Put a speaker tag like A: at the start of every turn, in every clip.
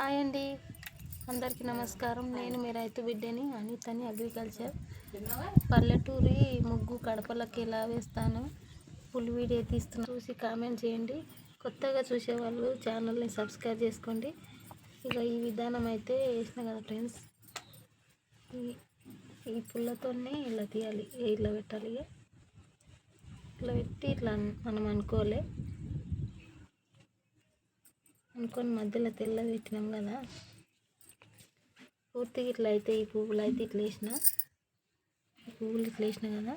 A: Hi అండి. అందరికీ నమస్కారం. నేను మీ రైతు బిడ్డని అనితని అగ్రికల్చర్. పల్లెటూరి ముగ్గు కడపలకి ఎలా వేస్తాను ఫుల్ వీడియో తీస్తున్నా చూసి కామెంట్ చేయండి. కొత్తగా చూసేవాళ్ళు ఛానల్ని సబ్స్క్రైబ్ చేసుకోండి. ఇక ఈ విధానం అయితే వేసిన కదా ఫ్రెండ్స్. ఈ ఈ పుల్లతోనే ఇలా తీయాలి ఇలా పెట్టాలి ఇక? ఇట్లా పెట్టి ఇట్లా మనం అనుకోలే. అనుకొని మధ్యలో తెల్ల పెట్టినాం కదా. పూర్తిగా ఇట్లా అయితే ఈ పువ్వులు అయితే ఇట్లా వేసిన. ఈ పువ్వులు ఇట్లా వేసిన కదా.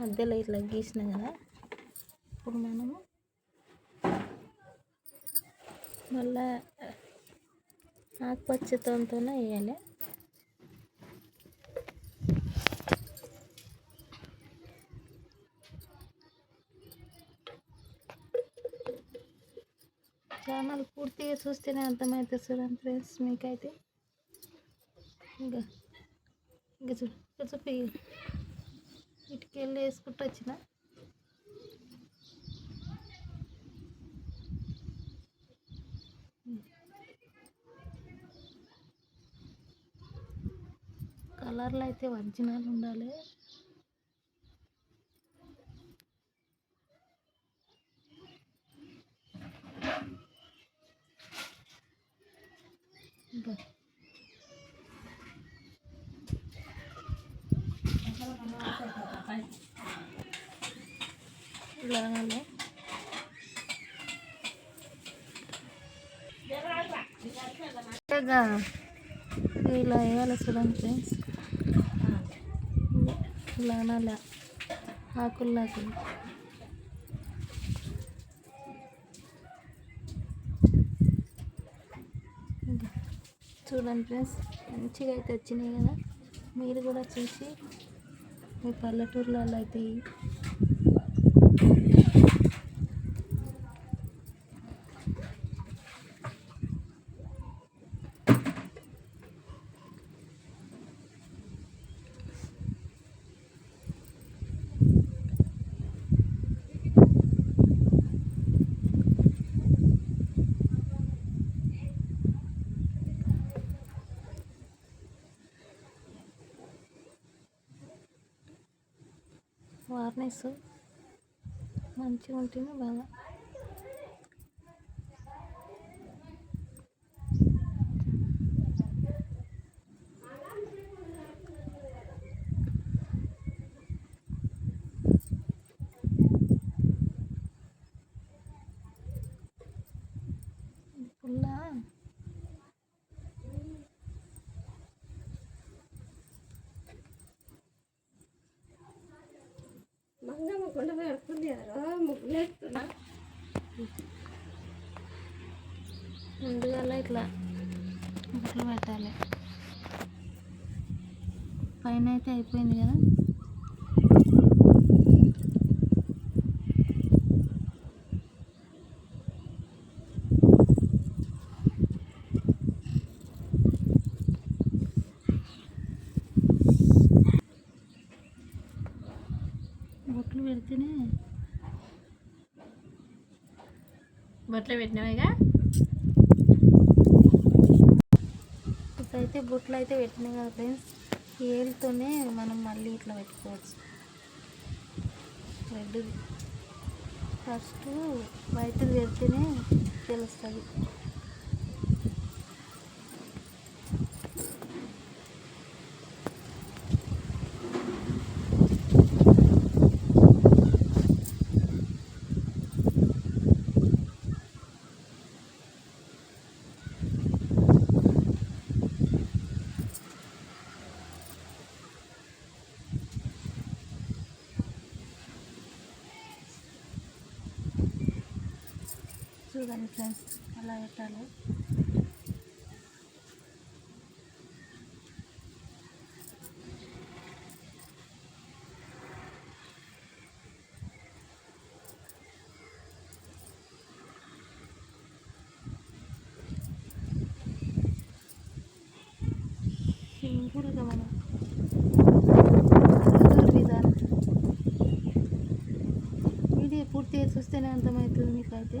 A: మధ్యలో ఇట్లా గీసిన కదా. ఇప్పుడు మనము మళ్ళా ఆకుపచ్చతోనే వేయాలి. ఛానల్ చూస్తేనే అర్థమవుతుంది చూడండి ఫ్రెండ్స్ మీకైతే. ఇంకా ఇంకా చూ ఇంకా చూపి. ఇటుకి వెళ్ళి వేసుకుంటూ వచ్చిన. కలర్లు అయితే ఒరిజినల్ ఉండాలి. ఇంకా. ఇలా వేయాలి చూడండి ఫ్రెండ్స్. ఇలా అనాలి చూడండి ఫ్రెండ్స్ మంచిగా అయితే వచ్చినాయి కదా. మీరు కూడా చూసి మీ పల్లెటూర్లలో అయితే వార్నెస్ మంచిగా ఉంటుంది బాగా పుల్ల
B: మంగమ్మ కొండ పెడుతున్నారు ముగ్గులు వేస్తున్నా.
A: ముందుగా ఇట్లా ముగ్గులు పెట్టాలి. పైన అయితే అయిపోయింది కదా బొట్లు పెడితేనే
B: బట్టలు పెట్టినావేగా
A: ఇప్పుడైతే బుట్లు అయితే పెట్టినాయి కదా ఫ్రెండ్స్. ఏళ్ళతోనే మనం మళ్ళీ ఇట్లా పెట్టుకోవచ్చు. రెడ్ ఫస్ట్ వైట్ పెడితేనే తెలుస్తుంది. చూడండి ఫ్రెండ్స్ అలా పెట్టాలి. సింపుల్గా మనం విధానం. వీడియో పూర్తిగా చూస్తేనే అర్థమవుతుంది మీకైతే.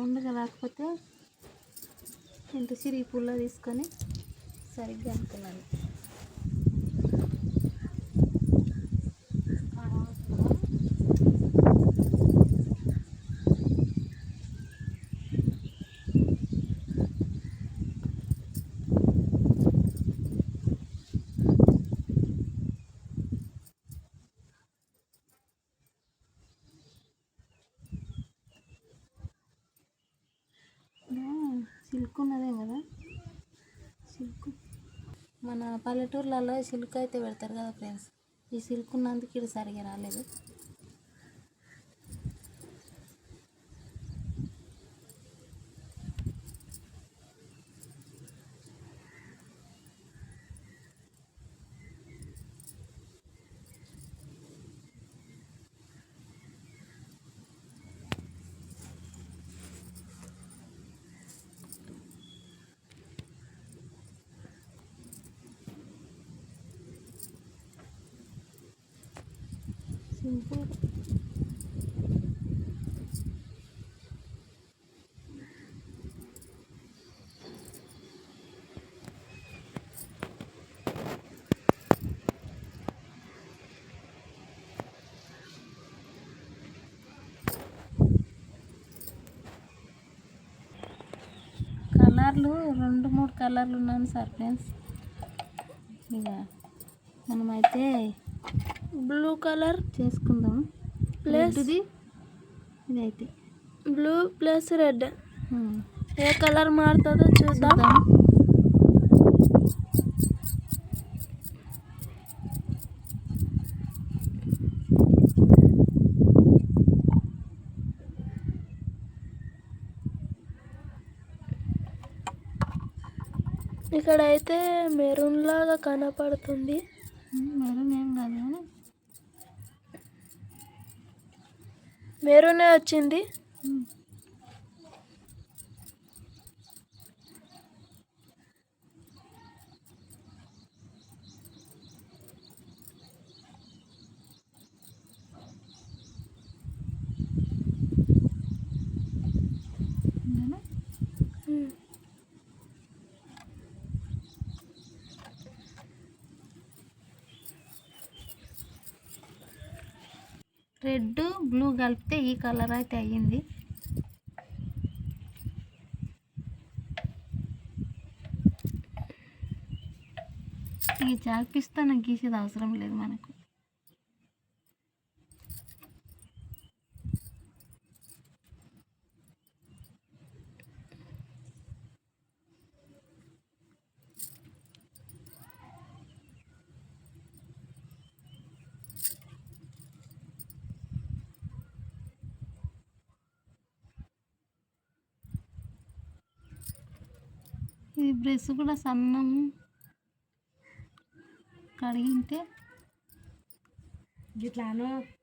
A: కాకపోతే ఇంత సిరి పుల్ల తీసుకొని సరిగ్గా అనుకున్నాను సిల్క్ ఉన్నదే కదా? సిల్క్. మన పల్లెటూర్లలో సిల్క్ అయితే పెడతారు కదా ఫ్రెండ్స్. ఈ సిల్క్ ఉన్నందుకు ఇక్కడ సరిగా రాలేదు. కలర్లు రెండు మూడు కలర్లు ఉన్నాను సార్ ఫ్రెండ్స్. ఇక మనమైతే
B: బ్లూ కలర్
A: చేసుకుందాం.
B: ప్లస్
A: ఇది ఇదైతే.
B: Blue plus red. ఏ కలర్ మారుతుందో చూద్దాం.
A: చూద్దాం.
B: ఇక్కడ అయితే మెరూన్ లాగా కనపడుతుంది
A: ఉమ్, మెరూన్ ఏం కాదు కానీ
B: మెరూనే వచ్చింది.
A: రెడ్ బ్లూ కలిపితే ఈ కలర్ అయితే అయ్యింది. ఈ నాకు గీసేది అవసరం లేదు మనకు. ఈ బ్రష్ కూడా సన్నం. కడిగింటే.
B: గిట్లాను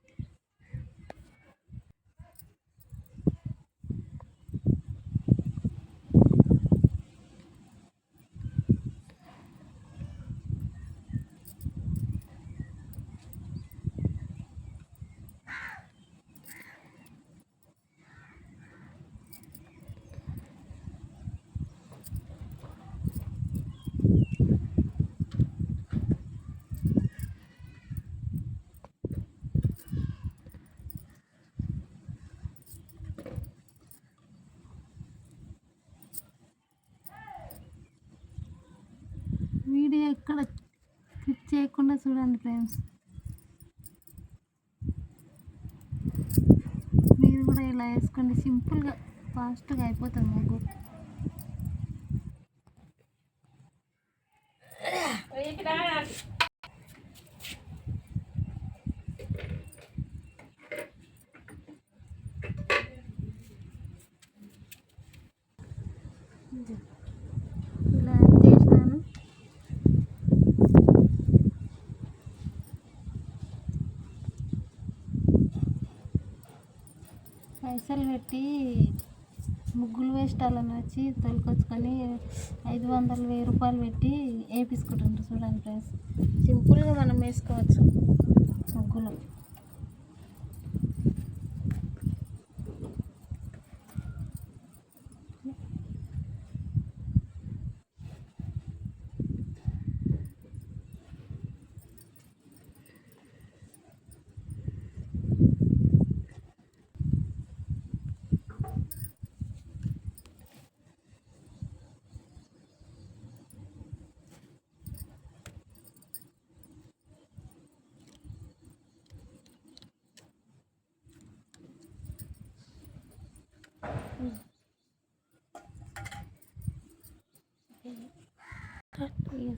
A: చూడండి ఫ్రెండ్స్. మీరు కూడా ఇలా వేసుకోండి. సింపుల్గా ఫాస్ట్గా అయిపోతుంది ముగ్గు ఇలా అయితే వేసినాను పైసలు పెట్టి ముగ్గులు వేస్టాలని వచ్చి తొలికొచ్చుకొని ఐదు వందలు వెయ్యి రూపాయలు పెట్టి వేపించుకుంటుంటారు చూడండి ఫ్రెండ్స్. సింపుల్గా మనం వేసుకోవచ్చు. ముగ్గులు.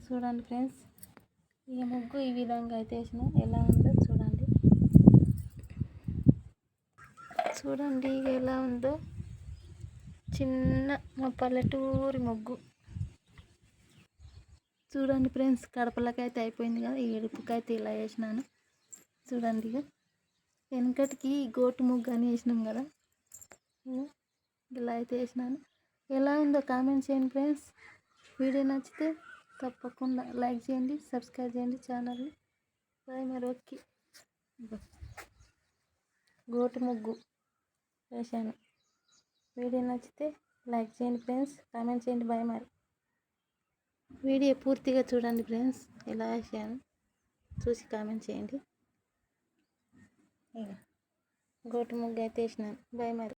A: చూడండి ఫ్రెండ్స్. ఈ ముగ్గు ఈ విధంగా అయితే వేసిన. ఎలా ఉందో చూడండి. చూడండి ఇక ఎలా ఉందో. చిన్న మా పల్లెటూరి ముగ్గు. చూడండి ఫ్రెండ్స్ కడపలకైతే అయిపోయింది కదా. ఏడుపుకైతే ఇలా వేసినాను. చూడండి ఇక. వెనకటికి గోటు ముగ్గు అని వేసినాం కదా. ఇలా అయితే వేసినాను ఎలా ఉందో కామెంట్ చేయండి ఫ్రెండ్స్ వీడియో నచ్చితే తప్పకుండా లైక్ చేయండి సబ్స్క్రైబ్ చేయండి ఛానల్ని బాయ్ మరి ఓకే. గోటు ముగ్గు వేసాను వీడియో నచ్చితే లైక్ చేయండి ఫ్రెండ్స్ కామెంట్ చేయండి బాయ్ మరి. వీడియో పూర్తిగా చూడండి ఫ్రెండ్స్ ఎలా వేసాను చూసి కామెంట్ చేయండి. గోటు ముగ్గు అయితే వేసినాను. బాయ్ మరి.